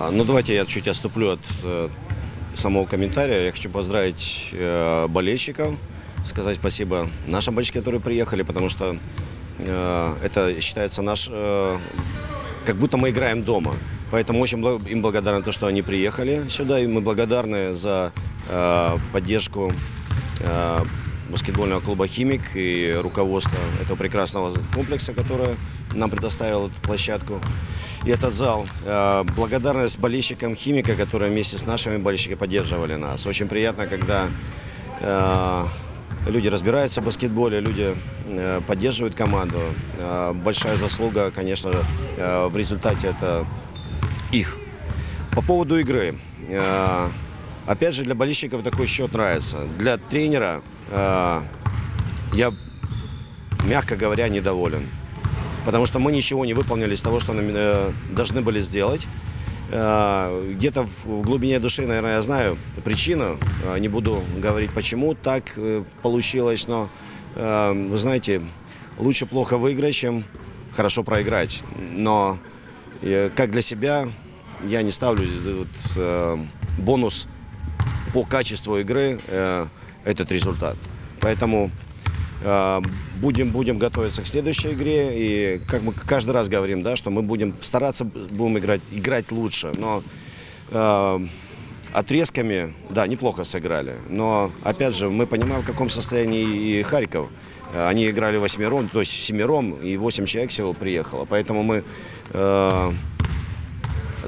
А, Ну, давайте я чуть отступлю от э, самого комментария. Я хочу поздравить э, болельщиков, сказать спасибо нашим болельщикам, которые приехали, потому что э, это считается наш... как будто мы играем дома. Поэтому очень им благодарны то, что они приехали сюда, и мы благодарны за поддержку баскетбольного клуба «Химик» и руководства этого прекрасного комплекса, которое нам предоставило эту площадку и этот зал. Э, Благодарность болельщикам «Химика», которые вместе с нашими болельщиками поддерживали нас. Очень приятно, когда э, люди разбираются в баскетболе, люди э, поддерживают команду. Большая заслуга, конечно, в результате это их. По поводу игры. Опять же, для болельщиков такой счет нравится. Для тренера э, я, мягко говоря, недоволен. Потому что мы ничего не выполнили из того, что нам, э, должны были сделать. Э, Где-то в в глубине души, наверное, я знаю причину. Э, Не буду говорить, почему так э, получилось, но, э, вы знаете, лучше плохо выиграть, чем хорошо проиграть. Но э, как для себя я не ставлю э, вот, э, бонус по качеству игры э, этот результат. Поэтому э, будем, будем готовиться к следующей игре. И как мы каждый раз говорим, да, что мы будем стараться будем играть, играть лучше. Но э, отрезками, да, неплохо сыграли. Но, опять же, мы понимаем, в каком состоянии и Харьков. Э, Они играли восьмером, то есть семером, и восемь человек всего приехало. Поэтому мы э,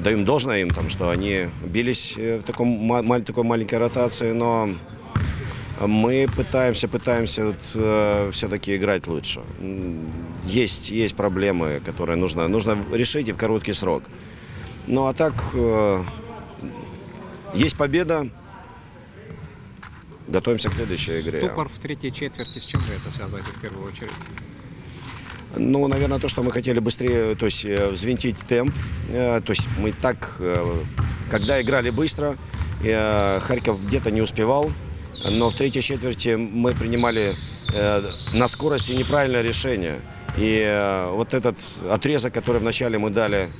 даем должное им, там, что они бились э, в таком, такой маленькой ротации, но мы пытаемся, пытаемся вот, все-таки играть лучше. Есть, есть проблемы, которые нужно, нужно решить и в короткий срок. Ну а так, э, есть победа, готовимся к следующей игре. Тупор в третьей четверти, с чем вы это связываете в первую очередь? Ну, наверное, то, что мы хотели быстрее, то есть э, взвинтить темп. Э, То есть мы так, э, когда играли быстро, Харьков где-то не успевал, но в третьей четверти мы принимали на скорости неправильное решение. И вот этот отрезок, который вначале мы дали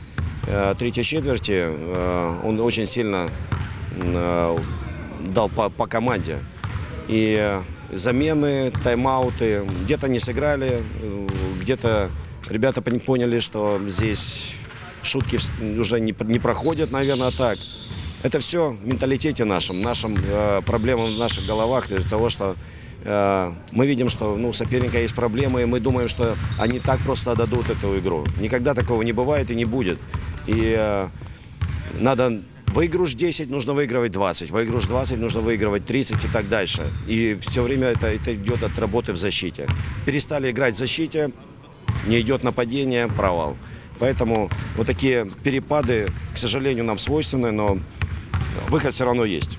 третьей четверти, он очень сильно дал по, по команде. И замены, тайм-ауты, где-то не сыграли, где-то ребята пон- поняли, что здесь шутки уже не, не проходят, наверное, так. Это все в менталитете нашем, нашим э, проблемам в наших головах, из того, что э, мы видим, что ну, у соперника есть проблемы, и мы думаем, что они так просто отдадут эту игру. Никогда такого не бывает и не будет. И э, надо выигрыш 10, нужно выигрывать 20. Выигрыш 20, нужно выигрывать 30 и так дальше. И все время это, это идет от работы в защите. Перестали играть в защите, не идет нападение, провал. Поэтому вот такие перепады, к сожалению, нам свойственны, но выход все равно есть.